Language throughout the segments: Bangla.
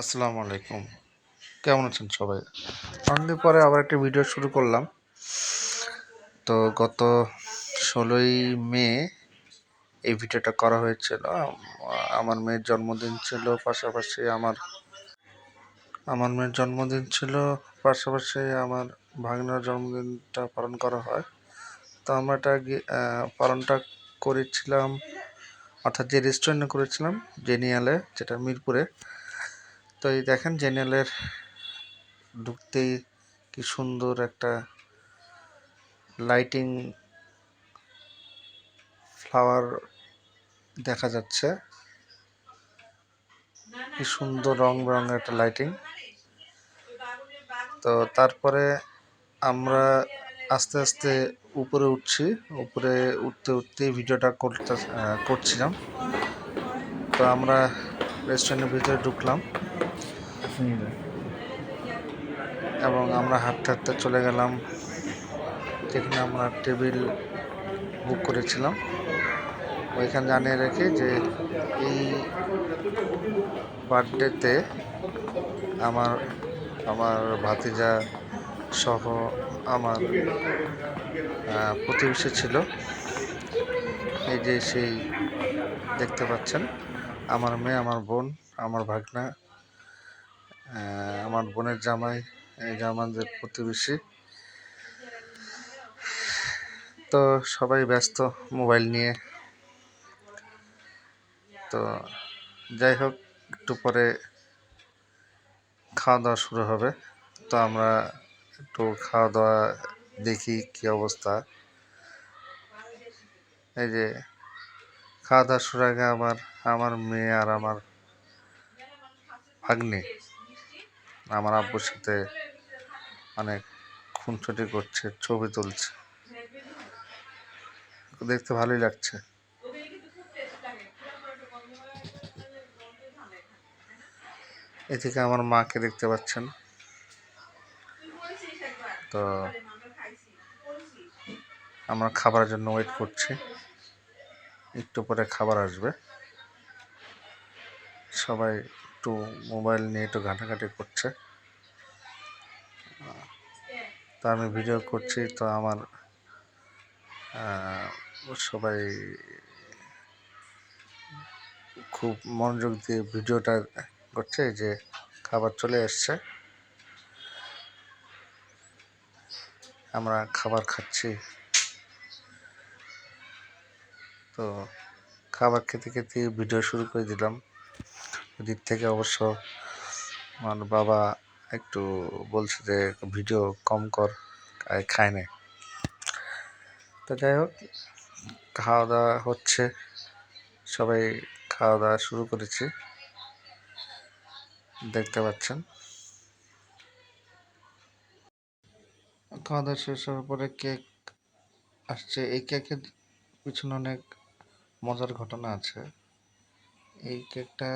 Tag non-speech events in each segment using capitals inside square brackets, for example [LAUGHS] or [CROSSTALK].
আসসালামু আলাইকুম। কেমন আছেন সবাই? অনেকদিন পরে আবার একটা ভিডিও শুরু করলাম। তো গত ষোলোই মে এই ভিডিওটা করা হয়েছিল। আমার মেয়ের জন্মদিন ছিল, পাশাপাশি আমার আমার মেয়ের জন্মদিন ছিল, পাশাপাশি আমার ভাগনার জন্মদিনটা পালন করা হয়। তো আমরা এটা পালনটা করেছিলাম, অর্থাৎ যে রেস্টুরেন্টে করেছিলাম জেনিয়ালে যেটা মিরপুরে তো এই দেখেন জেনেলের ঢুকতেই কি সুন্দর একটা লাইটিং ফ্লাওয়ার দেখা যাচ্ছে। কি সুন্দর রং বেরঙের একটা লাইটিং তো তারপরে আমরা আস্তে আস্তে উপরে উঠছি। উপরে উঠতে উঠতে ভিডিওটা করতে করছিলাম। তো আমরা রেস্টুরেন্টের ভিতরে ঢুকলাম। এবং আমরা হাঁটতে হাঁটতে চলে গেলাম। যেখানে আমরা টেবিল বুক করেছিলাম। ওইখানে জানিয়ে রেখে যে এই বার্থডেতে আমার আমার ভাতিজা সহ আমার প্রতিবেশী ছিল। এই যে সেই দেখতে পাচ্ছেন, আমার মেয়ে, আমার বোন, আমার ভাগনা আমার বোনের জামাই যে আমাদের প্রতিবেশী। তো সবাই ব্যস্ত মোবাইল নিয়ে। তো যাই হোক, একটু পরে খাওয়া দাওয়া শুরু হবে। তো আমরা একটু খাওয়া দাওয়া দেখি কি অবস্থা। এই যে খাওয়া দাওয়া শুরু আগে আবার আমার মেয়ে আর আমার ভাগ্নে। আমার আব্বুর সাথে অনেক খুনছুটি করছে, ছবি তুলছে। দেখতে ভালোই লাগছে। এদিকে আমার মাকে দেখতে পাচ্ছেন। তো আমরা খাবারের জন্য ওয়েট করছি। একটু পরে খাবার আসবে। সবাই একটু মোবাইল নিয়ে একটু ঘাঁটাঘাঁটি করছে। তো আমি ভিডিও করছি, তো আমার সবাই খুব মনোযোগ দিয়ে ভিডিওটা করছে, যে খাবার চলে এসছে। আমরা খাবার খাচ্ছি। তো খাবার খেতে খেতে ভিডিও শুরু করে দিলাম। ওদিক থেকে অবশ্য আমার বাবা একটু বলছে যে, ভিডিও কম কর খায় না। তো যাই হোক, খাওয়া দাওয়া হচ্ছে। সবাই খাওয়া দাওয়া শুরু করেছি। দেখতে পাচ্ছেন। খাওয়া দাওয়া শেষ হওয়ার পরে কেক আসছে। এই কেকের পিছনে অনেক মজার ঘটনা আছে। এই কেকটা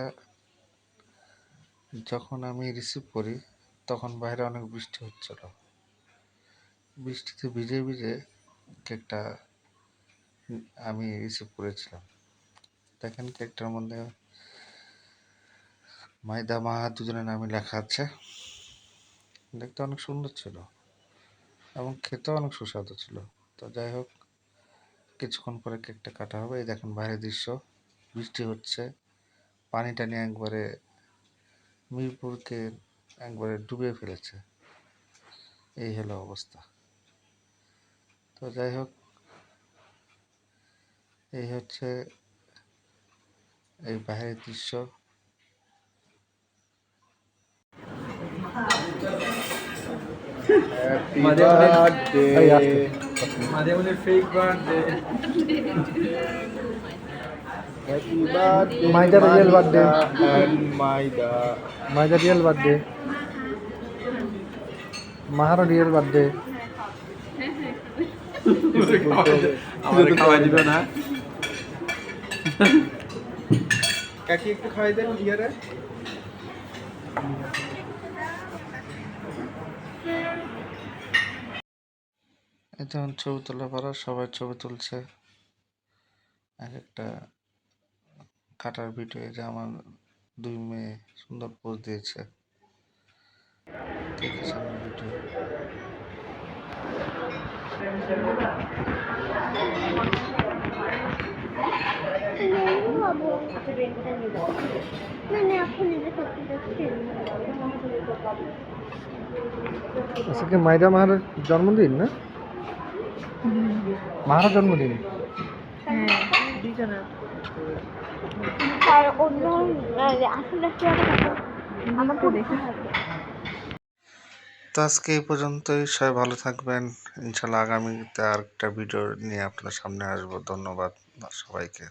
যখন আমি রিসিভ করি, তখন বাইরে অনেক বৃষ্টি হচ্ছিল। বৃষ্টিতে ভিজে ভিজে কেকটা আমি রিসিভ করেছিলাম। দেখেন কেকটার মধ্যে মাইদা, মাহা দুজনের নামে লেখা আছে। দেখতে অনেক সুন্দর ছিল এবং খেতেও অনেক সুস্বাদু ছিল। তো যাই হোক, কিছুক্ষণ পরে কেকটা কাটা হবে। এই দেখেন বাইরের দৃশ্য, বৃষ্টি হচ্ছে। পানি টানি একবারে মিরপুরকে একবারে ডুবে ফেলেছে। এই হলো অবস্থা। তো যাই হোক এই হচ্ছে এই বাইরের দৃশ্য. মাঝে fake birthday [LAUGHS] Happy birthday. Maida real birthday. And. Maija real birthday মাহারও real birthday আমাদের খাওয়াই দিবে না কাকি একটু খাওয়াই দেন ইয়ারে এই যেমন ছবি তোলা পড়া সবাই ছবি তুলছে এক একটা কাটার ভিডিও এই যে আমার দুই মেয়ে সুন্দর পোজ দিয়েছে। ভিডিও আজকে মাইদা মাহারের জন্মদিন না? মাহার জন্মদিন? আর অন্য আসলে আমাকে দেখে। হবে তো আজকে এই পর্যন্তই সবাই ভালো থাকবেন। ইনশাল্লাহ আগামীতে আর একটা ভিডিও নিয়ে আপনার সামনে আসব। ধন্যবাদ সবাইকে।